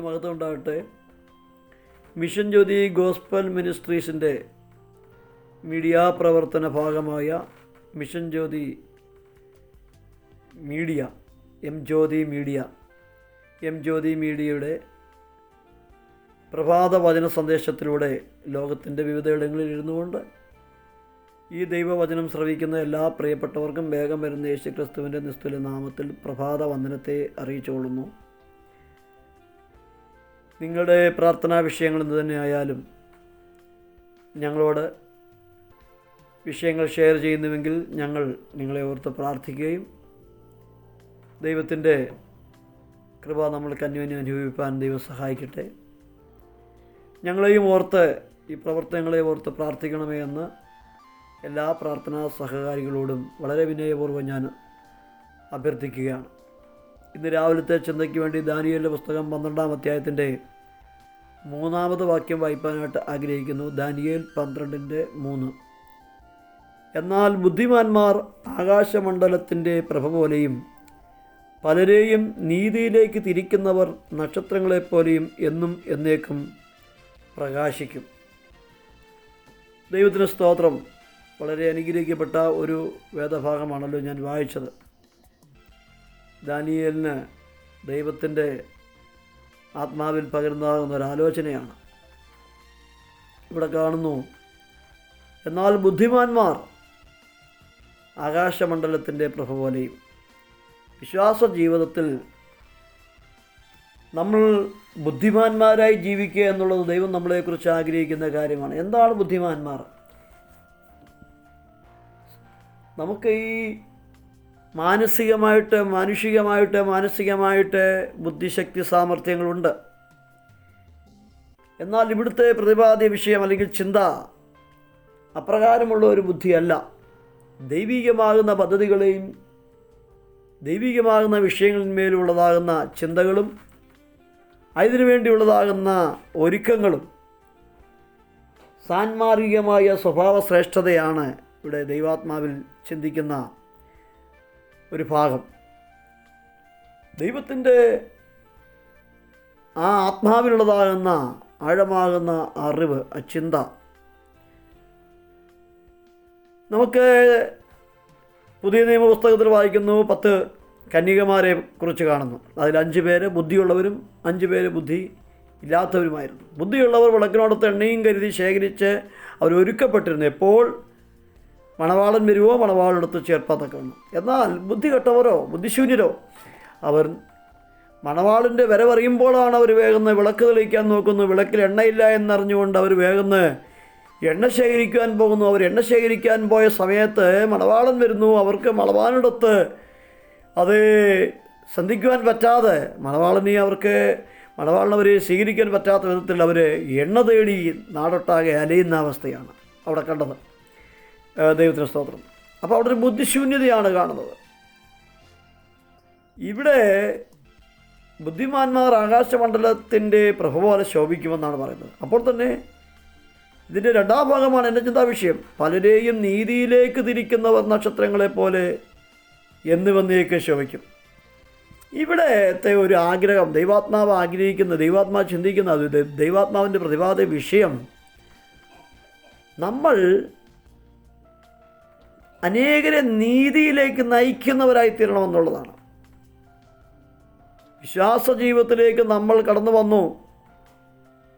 മഹത്വം ഉണ്ടാവട്ടെ mission Jyoti gospel മിനിസ്ട്രീസിന്റെ മീഡിയ പ്രവർത്തന ഭാഗമായ mission Jyoti media M Jyoti media M Jyoti മീഡിയയുടെ പ്രഭാത വചന സന്ദേശത്തിലൂടെ ലോകത്തിന്റെ വിവിധയിടങ്ങളിൽ ഇരുന്നുകൊണ്ട് ഈ ദൈവവചനം ശ്രവിക്കുന്ന എല്ലാ പ്രിയപ്പെട്ടവർക്കും വേഗം വരുന്ന യേശുക്രിസ്തുവിന്റെ നിസ്തുല നാമത്തിൽ പ്രഭാത വന്ദനത്തെ അറിയിച്ചുകൊള്ളുന്നു. നിങ്ങളുടെ പ്രാർത്ഥനാ വിഷയങ്ങൾ എന്ത് തന്നെയായാലും ഞങ്ങളോട് വിഷയങ്ങൾ ഷെയർ ചെയ്യുന്നുവെങ്കിൽ ഞങ്ങൾ നിങ്ങളെ ഓർത്ത് പ്രാർത്ഥിക്കുകയും ദൈവത്തിന്റെ കൃപ നമ്മൾക്ക് അന്യോന്യം അനുഭവിപ്പാൻ ദൈവം സഹായിക്കട്ടെ. ഞങ്ങളെയും ഓർത്ത് ഈ പ്രവർത്തനങ്ങളെ ഓർത്ത് പ്രാർത്ഥിക്കണമേ എന്ന് എല്ലാ പ്രാർത്ഥനാ സഹകാരികളോടും വളരെ വിനയപൂർവം ഞാൻ അഭ്യർത്ഥിക്കുകയാണ്. ഇന്ന് രാവിലത്തെ ചിന്തയ്ക്ക് വേണ്ടി ദാനിയലിന്റെ പുസ്തകം പന്ത്രണ്ടാം അധ്യായത്തിന്റെ മൂന്നാമത് വാക്യം വായിപ്പാനായിട്ട് ആഗ്രഹിക്കുന്നു. ദാനിയേൽ പന്ത്രണ്ടിന്റെ മൂന്ന്. എന്നാൽ ബുദ്ധിമാന്മാർ ആകാശമണ്ഡലത്തിന്റെ പ്രഭ പോലെയും പലരെയും നീതിയിലേക്ക് തിരിക്കുന്നവർ നക്ഷത്രങ്ങളെപ്പോലെയും എന്നും എന്നേക്കും പ്രകാശിക്കും. ദൈവത്തിന് സ്തോത്രം. വളരെ അനുഗ്രഹിക്കപ്പെട്ട ഒരു വേദഭാഗമാണല്ലോ ഞാൻ വായിച്ചത്. ദാനിയേലിന് ദൈവത്തിന്റെ ആത്മാവിൽ പകരുന്നതാകുന്ന ഒരു ആലോചനയാണ് ഇവിടെ കാണുന്നു എന്നാൽ ബുദ്ധിമാന്മാർ ആകാശമണ്ഡലത്തിന്റെ പ്രഭ പോലെയും വിശ്വാസ ജീവിതത്തിൽ നമ്മൾ ബുദ്ധിമാന്മാരായി ജീവിക്കുക എന്നുള്ളത് ദൈവം നമ്മളെക്കുറിച്ച് ആഗ്രഹിക്കുന്ന കാര്യമാണ്. എന്താണ് ബുദ്ധിമാന്മാർ? നമുക്ക് ഈ മാനസികമായിട്ട് മാനുഷികമായിട്ട് മാനസികമായിട്ട് ബുദ്ധിശക്തി സാമർഥ്യങ്ങളുണ്ട്. എന്നാൽ ഇവിടുത്തെ പ്രതിപാദ്യ വിഷയം അല്ലെങ്കിൽ ചിന്ത അപ്രകാരമുള്ള ഒരു ബുദ്ധിയല്ല. ദൈവികമാകുന്ന പദ്ധതികളെയും ദൈവികമാകുന്ന വിഷയങ്ങളിന്മേലുള്ളതാകുന്ന ചിന്തകളും അതിനു വേണ്ടിയുള്ളതാകുന്ന ഒരുക്കങ്ങളും സാൻമാർഗികമായ സ്വഭാവ ശ്രേഷ്ഠതയാണ് ഇവിടെ ദൈവാത്മാവിൽ ചിന്തിക്കുന്ന ഒരു ഭാഗം. ദൈവത്തിന്റെ ആ ആത്മാവിനുള്ളതാകുന്ന ആഴമാകുന്ന അറിവ് ആ ചിന്ത. നമുക്ക് പുതിയ നിയമപുസ്തകത്തിൽ വായിക്കുന്നു പത്ത് കന്യകമാരെ കുറിച്ച് കാണുന്നു. അതിൽ അഞ്ച് പേര് ബുദ്ധിയുള്ളവരും അഞ്ച് പേര് ബുദ്ധി ഇല്ലാത്തവരുമായിരുന്നു. ബുദ്ധിയുള്ളവർ വിളക്കിനോടത്ത് എണ്ണയും കരുതി ശേഖരിച്ച് അവർ ഒരുക്കപ്പെട്ടിരുന്നു. എപ്പോൾ? മണവാളൻ വരുവോ മണവാളെടുത്ത് ചേർപ്പാത്തക്കണം എന്നാൽ ബുദ്ധി കെട്ടവരോ ബുദ്ധിശൂന്യരോ അവർ മണവാളിന്റെ വരവറിയുമ്പോഴാണ് അവർ വേഗന്ന് വിളക്ക് തെളിയിക്കാൻ നോക്കുന്നു. വിളക്കിൽ എണ്ണയില്ല എന്നറിഞ്ഞുകൊണ്ട് അവർ വേഗന്ന് എണ്ണ ശേഖരിക്കാൻ പോകുന്നു. അവർ എണ്ണ ശേഖരിക്കാൻ പോയ സമയത്ത് മണവാളൻ വരുന്നു. അവർക്ക് മണവാളിടത്ത് അത് സന്ധിക്കുവാൻ പറ്റാതെ മണവാളിനെ അവർക്ക് മണവാളിനവരെ സ്വീകരിക്കാൻ പറ്റാത്ത വിധത്തിൽ അവർ എണ്ണ തേടി നാടൊട്ടാകെ അലയുന്ന അവസ്ഥയാണ് അവിടെ കണ്ടത്. ദൈവത്തിന് സ്തോത്രം. അപ്പോൾ അവിടെ ഒരു ബുദ്ധിശൂന്യതയാണ് കാണുന്നത്. ഇവിടെ ബുദ്ധിമാന്മാർ ആകാശമണ്ഡലത്തിന്റെ പ്രഭ പോലെ ശോഭിക്കുമെന്നാണ് പറയുന്നത്. അപ്പോൾ തന്നെ ഇതിന്റെ രണ്ടാം ഭാഗമാണ് എന്റെ ചിന്താ വിഷയം പലരെയും നീതിയിലേക്ക് തിരിക്കുന്നവർ നക്ഷത്രങ്ങളെപ്പോലെ പോലെ എന്നിവന്നേക്ക് ശോഭിക്കും. ഇവിടത്തെ ഒരു ആഗ്രഹം ദൈവാത്മാവ് ആഗ്രഹിക്കുന്ന ദൈവാത്മാവ് ചിന്തിക്കുന്ന ദൈവാത്മാവിന്റെ പ്രതിപാദ വിഷയം നമ്മൾ അനേകരെ നീതിയിലേക്ക് നയിക്കുന്നവരായി തീരണമെന്നുള്ളതാണ്. വിശ്വാസ ജീവിതത്തിലേക്ക് നമ്മൾ കടന്നു വന്നു.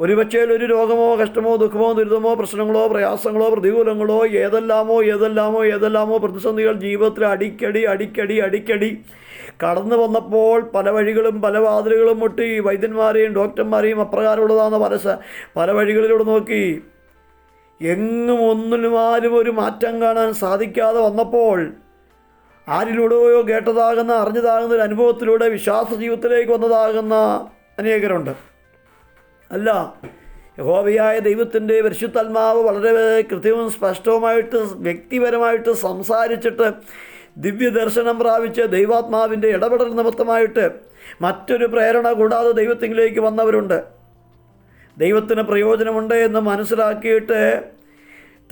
ഒരുപക്ഷേ ഒരു രോഗമോ കഷ്ടമോ ദുഃഖമോ ദുരിതമോ പ്രശ്നങ്ങളോ പ്രയാസങ്ങളോ പ്രതികൂലങ്ങളോ ഏതെല്ലാമോ ഏതെല്ലാമോ ഏതെല്ലാമോ പ്രതിസന്ധികൾ ജീവിതത്തിൽ അടിക്കടി അടിക്കടി അടിക്കടി കടന്നു വന്നപ്പോൾ പല വഴികളും പല വാതിലുകളും മുട്ടി വൈദ്യന്മാരെയും ഡോക്ടർമാരെയും അപ്രകാരമുള്ളതാണെന്ന് പല പല വഴികളിലൂടെ നോക്കി. എങ്ങും ഒന്നിനും ആരും ഒരു മാറ്റം കാണാൻ സാധിക്കാതെ വന്നപ്പോൾ ആരിലൂടെയോ കേട്ടതാകുന്ന അറിഞ്ഞതാകുന്ന ഒരു അനുഭവത്തിലൂടെ വിശ്വാസ ജീവിതത്തിലേക്ക് വന്നതാകുന്ന അനേകരുണ്ട്. അല്ല യഹോവയായ ദൈവത്തിന്റെ പരിശുദ്ധാത്മാവ് വളരെ കൃത്യവും സ്പഷ്ടവുമായിട്ട് വ്യക്തിപരമായിട്ട് സംസാരിച്ചിട്ട് ദിവ്യ ദർശനം പ്രാപിച്ച് ദൈവാത്മാവിന്റെ ഇടപെടൽ നിമിത്തമായിട്ട് മറ്റൊരു പ്രേരണ കൂടാതെ ദൈവത്തിലേക്ക് വന്നവരുണ്ട്. ദൈവത്തിന് പ്രയോജനമുണ്ട് എന്ന് മനസ്സിലാക്കിയിട്ട്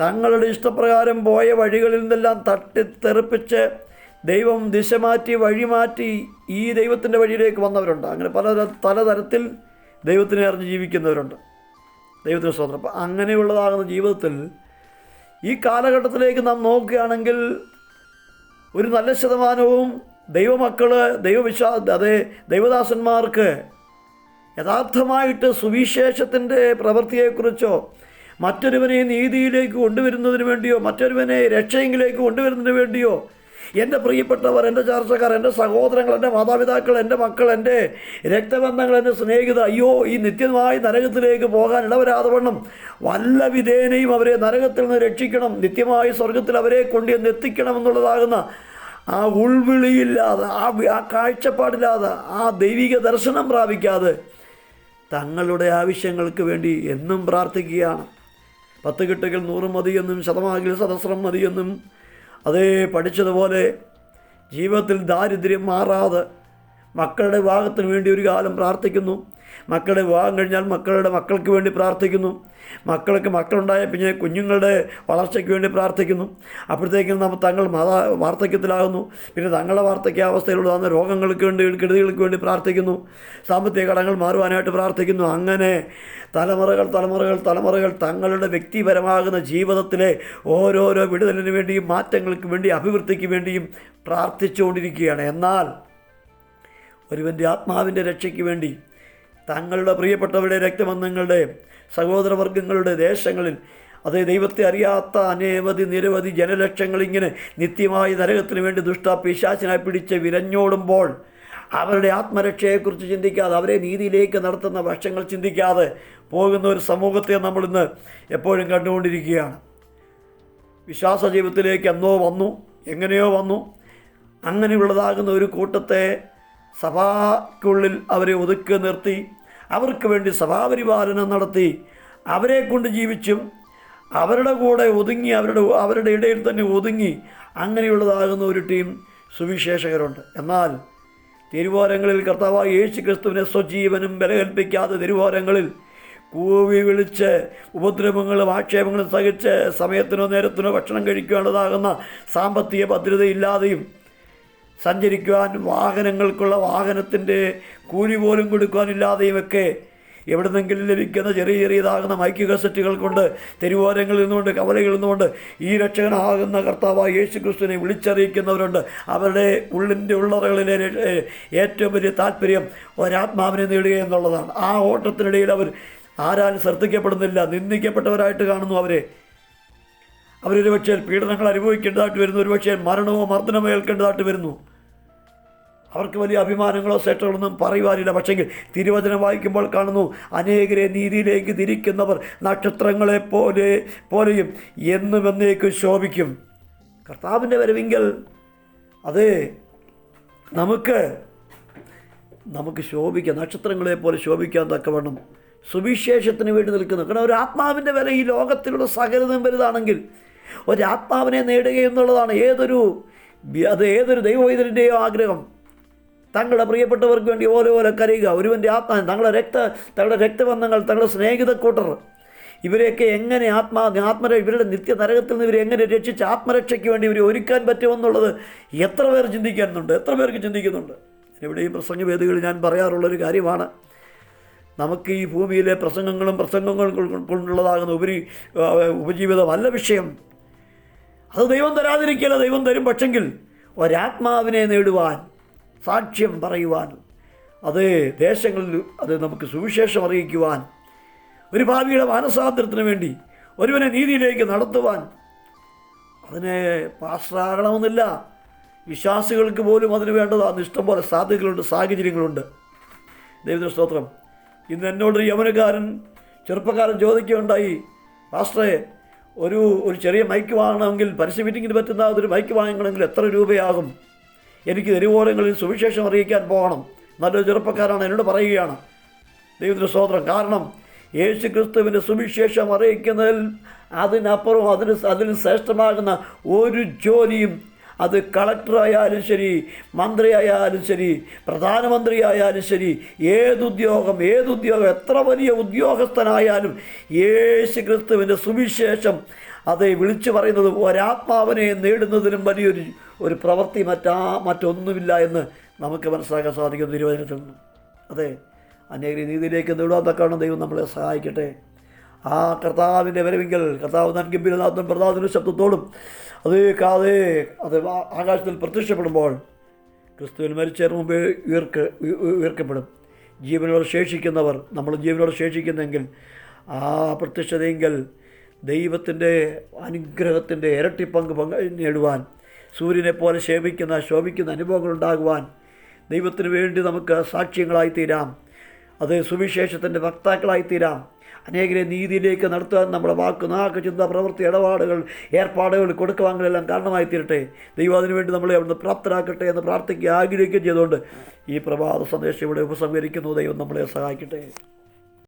തങ്ങളുടെ ഇഷ്ടപ്രകാരം പോയ വഴികളിൽ നിന്നെല്ലാം തട്ടിത്തെറിപ്പിച്ച് ദൈവം ദിശ മാറ്റി വഴി മാറ്റി ഈ ദൈവത്തിന്റെ വഴിയിലേക്ക് വന്നവരുണ്ട്. അങ്ങനെ പല പലതരത്തിൽ ദൈവത്തിനെ അറിഞ്ഞ് ജീവിക്കുന്നവരുണ്ട്. ദൈവത്തിന് സ്വന്തം അപ്പം അങ്ങനെയുള്ളതാകുന്ന ജീവിതത്തിൽ ഈ കാലഘട്ടത്തിലേക്ക് നാം നോക്കുകയാണെങ്കിൽ ഒരു നല്ല ശതമാനവും ദൈവമക്കൾ ദൈവവിശ്വാ അതെ ദൈവദാസന്മാർക്ക് യഥാർത്ഥമായിട്ട് സുവിശേഷത്തിന്റെ പ്രവൃത്തിയെക്കുറിച്ചോ മറ്റൊരുവനെ നീതിയിലേക്ക് കൊണ്ടുവരുന്നതിന് വേണ്ടിയോ മറ്റൊരുവനെ രക്ഷയെങ്കിലേക്ക് കൊണ്ടുവരുന്നതിന് വേണ്ടിയോ എന്റെ പ്രിയപ്പെട്ടവർ എന്റെ ചർച്ചക്കാർ എന്റെ സഹോദരങ്ങൾ എന്റെ മാതാപിതാക്കൾ എന്റെ മക്കൾ എന്റെ രക്തബന്ധങ്ങൾ എന്റെ സ്നേഹിതർ അയ്യോ ഈ നിത്യമായി നരകത്തിലേക്ക് പോകാൻ ഇടവരാതെ വണ്ണം വല്ല വിധേനയും അവരെ നരകത്തിൽ നിന്ന് രക്ഷിക്കണം നിത്യമായി സ്വർഗത്തിൽ അവരെ കൊണ്ട് എന്ന് എത്തിക്കണം എന്നുള്ളതാകുന്ന ആ ഉൾവിളിയില്ലാതെ ആ ആ കാഴ്ചപ്പാടില്ലാതെ ആ ദൈവിക ദർശനം പ്രാപിക്കാതെ തങ്ങളുടെ ആവശ്യങ്ങൾക്ക് വേണ്ടി എന്നും പ്രാർത്ഥിക്കുകയാണ്. പത്ത് കിട്ടുകൾ നൂറ് മതിയെന്നും ശതമാകിൽ സഹസ്രം മതിയെന്നും അതേ പഠിച്ചതുപോലെ ജീവിതത്തിൽ ദാരിദ്ര്യം മാറാതെ മക്കളുടെ വിവാഹത്തിന് വേണ്ടി ഒരു കാലം പ്രാർത്ഥിക്കുന്നു. മക്കളുടെ വിവാഹം കഴിഞ്ഞാൽ മക്കളുടെ മക്കൾക്ക് വേണ്ടി പ്രാർത്ഥിക്കുന്നു. മക്കൾക്ക് മക്കളുണ്ടായ പിന്നെ കുഞ്ഞുങ്ങളുടെ വളർച്ചയ്ക്ക് വേണ്ടി പ്രാർത്ഥിക്കുന്നു. അപ്പോഴത്തേക്കും നമ്മൾ തങ്ങൾ മാതാ വാർദ്ധക്യത്തിലാകുന്നു. പിന്നെ തങ്ങളുടെ വാർദ്ധക്യ വാർദ്ധക്യാവസ്ഥയിലുള്ളതാകുന്ന രോഗങ്ങൾക്ക് വേണ്ടി കെടുതികൾക്ക് വേണ്ടി പ്രാർത്ഥിക്കുന്നു. സാമ്പത്തിക കടങ്ങൾ മാറുവാനായിട്ട് പ്രാർത്ഥിക്കുന്നു. അങ്ങനെ തലമുറകൾ തലമുറകൾ തലമുറകൾ തങ്ങളുടെ വ്യക്തിപരമാകുന്ന ജീവിതത്തിലെ ഓരോരോ വിടുതലിന് വേണ്ടിയും മാറ്റങ്ങൾക്ക് വേണ്ടി അഭിവൃദ്ധിക്ക് വേണ്ടിയും പ്രാർത്ഥിച്ചുകൊണ്ടിരിക്കുകയാണ്. എന്നാൽ ഒരുവന്റെ ആത്മാവിന്റെ രക്ഷയ്ക്ക് വേണ്ടി തങ്ങളുടെ പ്രിയപ്പെട്ടവരുടെ രക്തബന്ധങ്ങളുടെ സഹോദരവർഗങ്ങളുടെ ദേശങ്ങളിൽ അത് ദൈവത്തെ അറിയാത്ത അനേവധി നിരവധി ജനലക്ഷങ്ങൾ ഇങ്ങനെ നിത്യമായി നരകത്തിന് വേണ്ടി ദുഷ്ട പിശാചിനായി പിടിച്ച് വിരഞ്ഞോടുമ്പോൾ അവരുടെ ആത്മരക്ഷയെക്കുറിച്ച് ചിന്തിക്കാതെ അവരെ നീതിയിലേക്ക് നടത്തുന്ന വശങ്ങൾ ചിന്തിക്കാതെ പോകുന്ന ഒരു സമൂഹത്തെ നമ്മളിന്ന് എപ്പോഴും കണ്ടുകൊണ്ടിരിക്കുകയാണ്. വിശ്വാസ ജീവിതത്തിലേക്ക് എന്നോ വന്നു എങ്ങനെയോ വന്നു. അങ്ങനെയുള്ളതാകുന്ന ഒരു കൂട്ടത്തെ സഭാക്കുള്ളിൽ അവരെ ഒതുക്കി നിർത്തി. അവർക്ക് വേണ്ടി സഭാപരിപാലനം നടത്തി അവരെ കൊണ്ട് ജീവിച്ചും അവരുടെ കൂടെ ഒതുങ്ങി അവരുടെ അവരുടെ ഇടയിൽ തന്നെ ഒതുങ്ങി അങ്ങനെയുള്ളതാകുന്ന ഒരു ടീം സുവിശേഷകരുണ്ട്. എന്നാൽ തിരുവോരങ്ങളിൽ കർത്താവായ യേശു ക്രിസ്തുവിനെ സ്വജീവനും ബലകൽപ്പിക്കാതെ തിരുവോരങ്ങളിൽ കൂവി വിളിച്ച് ഉപദ്രവങ്ങളും ആക്ഷേപങ്ങളും സഹിച്ച് സമയത്തിനോ നേരത്തിനോ ഭക്ഷണം കഴിക്കേണ്ടതാകുന്ന സാമ്പത്തിക ഭദ്രതയില്ലാതെയും സഞ്ചരിക്കുവാൻ വാഹനങ്ങൾക്കുള്ള വാഹനത്തിന്റെ കൂലി പോലും കൊടുക്കുവാനില്ലാതെയും ഒക്കെ എവിടുന്നെങ്കിലും ലഭിക്കുന്ന ചെറിയ ചെറിയതാകുന്ന മൈക്ക് കസറ്റുകൾ കൊണ്ട് തെരുവോരങ്ങളിൽ നിന്നുകൊണ്ട് കവലകളിൽ നിന്നുകൊണ്ട് ഈ രക്ഷകനാകുന്ന കർത്താവായ യേശു ക്രിസ്തുവിനെ വിളിച്ചറിയിക്കുന്നവരുണ്ട്. അവരുടെ ഉള്ളിന്റെ ഉള്ളറകളിലെ ഏറ്റവും വലിയ താല്പര്യം ഒരാത്മാവിനെ നേടുക എന്നുള്ളതാണ്. ആ ഓട്ടത്തിനിടയിൽ അവർ ആരാലും ശ്രദ്ധിക്കപ്പെടുന്നില്ല നിന്ദിക്കപ്പെട്ടവരായിട്ട് കാണുന്നു അവരെ. അവരൊരു പക്ഷേ പീഡനങ്ങൾ അനുഭവിക്കേണ്ടതായിട്ട് വരുന്നു ഒരു പക്ഷേ മരണമോ മർദ്ദനമോ ഏൽക്കേണ്ടതായിട്ട് വരുന്നു. അവർക്ക് വലിയ അഭിമാനങ്ങളോ സെറ്റകളൊന്നും പറയുവാനില്ല. പക്ഷെങ്കിൽ തിരുവചനം വായിക്കുമ്പോൾ കാണുന്നു അനേകരെ നീതിയിലേക്ക് തിരിക്കുന്നവർ നക്ഷത്രങ്ങളെ പോലെ പോലെയും എന്നും എന്നേക്കും ശോഭിക്കും. കർത്താവിന്റെ വരവിങ്കൽ അതെ നമുക്ക് നമുക്ക് ശോഭിക്കാം നക്ഷത്രങ്ങളെ പോലെ ശോഭിക്കാൻ തക്കവണ്ണം. സുവിശേഷത്തിന് വേണ്ടി നിൽക്കുന്നു. കാരണം ഒരു ആത്മാവിന്റെ വില ഈ ലോകത്തിലുള്ള സകലതും വലുതാണെങ്കിൽ ഒരാത്മാവിനെ നേടുക എന്നുള്ളതാണ് ഏതൊരു അത് ഏതൊരു ദൈവവൈദ്യന്റെയോ ആഗ്രഹം. തങ്ങളുടെ പ്രിയപ്പെട്ടവർക്ക് വേണ്ടി ഓരോ ഓരോ കരയുക. ഒരുവന്റെ ആത്മാ തങ്ങളുടെ രക്ത തങ്ങളുടെ രക്തബന്ധങ്ങൾ തങ്ങളുടെ സ്നേഹിതക്കൂട്ടർ. ഇവരെയൊക്കെ എങ്ങനെ ആത്മാ ആത്മര ഇവരുടെ നിത്യ നരകത്തിൽ നിന്ന് ഇവരെ എങ്ങനെ രക്ഷിച്ച് ആത്മരക്ഷയ്ക്ക് വേണ്ടി ഇവരെ ഒരുക്കാൻ പറ്റുമെന്നുള്ളത് എത്ര പേർ ചിന്തിക്കുന്നുണ്ട് എത്ര പേർക്ക് ചിന്തിക്കുന്നുണ്ട്? ഇവിടെ ഈ പ്രസംഗ വേദികളിൽ ഞാൻ പറയാറുള്ളൊരു കാര്യമാണ്. നമുക്ക് ഈ ഭൂമിയിലെ പ്രസംഗങ്ങളും പ്രസംഗങ്ങളും കൊണ്ടുള്ളതാകുന്ന ഉപരി ഉപജീവിതമല്ല വിഷയം. അത് ദൈവം തരാതിരിക്കില്ല ദൈവം തരും പക്ഷെങ്കിൽ ഒരാത്മാവിനെ നേടുവാൻ സാക്ഷ്യം പറയുവാൻ അത് ദേശങ്ങളിൽ അത് നമുക്ക് സുവിശേഷം അറിയിക്കുവാൻ ഒരു ഭാവിയുടെ മാനസാന്തരത്തിന് വേണ്ടി ഒരുവനെ നീതിയിലേക്ക് നടത്തുവാൻ. അതിന് പാസ്റ്ററാകണമെന്നില്ല വിശ്വാസികൾക്ക് പോലും അതിന് വേണ്ടതാണ് ഇഷ്ടംപോലെ സാധ്യതകളുണ്ട് സാഹചര്യങ്ങളുണ്ട്. ദൈവത്തിന് സ്തോത്രം. ഇന്ന് എന്നോടൊരു യമനക്കാരൻ ചെറുപ്പക്കാരൻ ചോദിക്കുകയുണ്ടായി പാസ്റ്ററെ ഒരു ഒരു ചെറിയ മൈക്ക് വാങ്ങണമെങ്കിൽ പരസ്യ മീറ്റിങ്ങിന് പറ്റുന്ന ഒരു മൈക്ക് വാങ്ങണമെങ്കിൽ എത്ര രൂപയാകും? എനിക്ക് തെരുവോരങ്ങളിൽ സുവിശേഷം അറിയിക്കാൻ പോകണം. നല്ലൊരു ചെറുപ്പക്കാരാണ് എന്നോട് പറയുകയാണ്. ദൈവത്തിന് സ്തോത്രം. കാരണം യേശു ക്രിസ്തുവിന്റെ സുവിശേഷം അറിയിക്കുന്നതിൽ അതിനപ്പുറം അതിന് അതിന് ശ്രേഷ്ഠമാകുന്ന ഒരു ജോലിയും അത് കളക്ടറായാലും ശരി മന്ത്രിയായാലും ശരി പ്രധാനമന്ത്രിയായാലും ശരി ഏതുദ്യോഗം ഏതുദ്യോഗം എത്ര വലിയ ഉദ്യോഗസ്ഥനായാലും യേശു ക്രിസ്തുവിന്റെ സുവിശേഷം അത് വിളിച്ചു പറയുന്നത് ഒരാത്മാവിനെ നേടുന്നതിനും വലിയൊരു ഒരു പ്രവൃത്തി മറ്റാ മറ്റൊന്നുമില്ല എന്ന് നമുക്ക് മനസ്സിലാക്കാൻ സാധിക്കും തിരുവചനത്തിൽ നിന്നും. അതെ അനേക നീതിയിലേക്ക് നേടുവാൻ തക്കാണ് ദൈവം നമ്മളെ സഹായിക്കട്ടെ. ആ കർത്താവിന്റെ വരവെങ്കിൽ കർത്താവ് നൻ ഗംഭീരനാഥൻ ശബ്ദത്തോടും അത് കാതെ അത് ആകാശത്തിൽ പ്രത്യക്ഷപ്പെടുമ്പോൾ ക്രിസ്തുവിൽ മരിച്ചതിന് മുമ്പ് ഉയർക്ക് ഉയ- ഉയ- ഉയർക്കപ്പെടും. ജീവനോട് ശേഷിക്കുന്നവർ നമ്മൾ ജീവനോട് ശേഷിക്കുന്നെങ്കിൽ ആ പ്രത്യക്ഷതയെങ്കിൽ ദൈവത്തിന്റെ അനുഗ്രഹത്തിന്റെ ഇരട്ടി പങ്ക് പങ്ക് നേടുവാൻ സൂര്യനെ പോലെ ശേപിക്കുന്ന ശോഭിക്കുന്ന അനുഭവങ്ങൾ ഉണ്ടാകുവാൻ ദൈവത്തിന് വേണ്ടി നമുക്ക് സാക്ഷ്യങ്ങളായി തീരാം. അത് സുവിശേഷത്തിന്റെ വക്താക്കളായി തീരാം. അനേകരെ നീതിയിലേക്ക് നടത്തുവാൻ നമ്മുടെ വാക്ക് നാക്ക് ചിന്ത പ്രവൃത്തി ഇടപാടുകൾ ഏർപ്പാടുകൾ കൊടുക്കുവാങ്ങളെല്ലാം കാരണമായി തീരട്ടെ. ദൈവം അതിനുവേണ്ടി നമ്മളെ അവിടുന്ന് പ്രാപ്തരാക്കട്ടെ എന്ന് പ്രാർത്ഥിക്കുക ആഗ്രഹിക്കുകയും ചെയ്തുകൊണ്ട് ഈ പ്രഭാത സന്ദേശം ഇവിടെ ഉപസംഹരിക്കുന്നു. ദൈവം നമ്മളെ സഹായിക്കട്ടെ.